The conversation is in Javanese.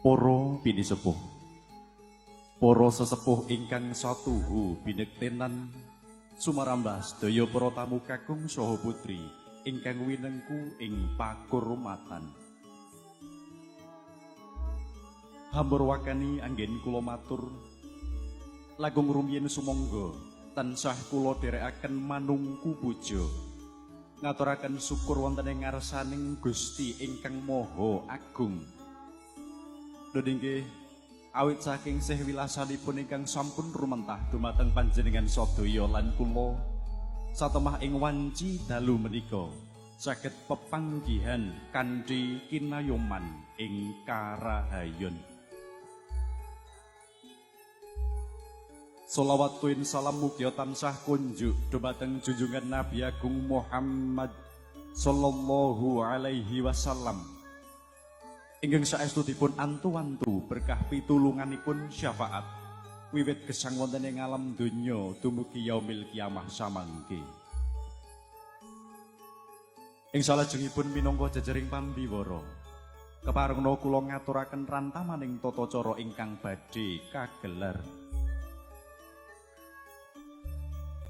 Para bini sepuh. Para sesepuh ingkang satuhu binektenan sumarambah sedaya para tamu kakung saha putri ingkang winengku ing pakurmatan. Hambur wakani anggen kula matur lagung rumiyin sumangga tansah kula dherekaken manungku puja ngaturaken syukur wonten ing ngarsaning Gusti ingkang Maha Agung. Dodingge awit saking sih wilasanipun ingkang sampun rumentah dumateng panjenengan sadaya lan kula satemah ing wanci dalu menika saged pepanggihan kanthi kinayoman ing karahayon. Salawat tuwin salam mugia tansah kunjuk dumateng junjungan Nabi Agung Muhammad sallallahu alaihi wasallam. Ingkang saestu dipun antu-antu berkah pitulunganipun syafaat wiwit gesang wonten ing alam donya dumugi yaumil kiamah samangke. Ing salajengipun minangka jejering pambiwara keparengna kula ngaturaken rantamaning tata cara ingkang badhe kagelar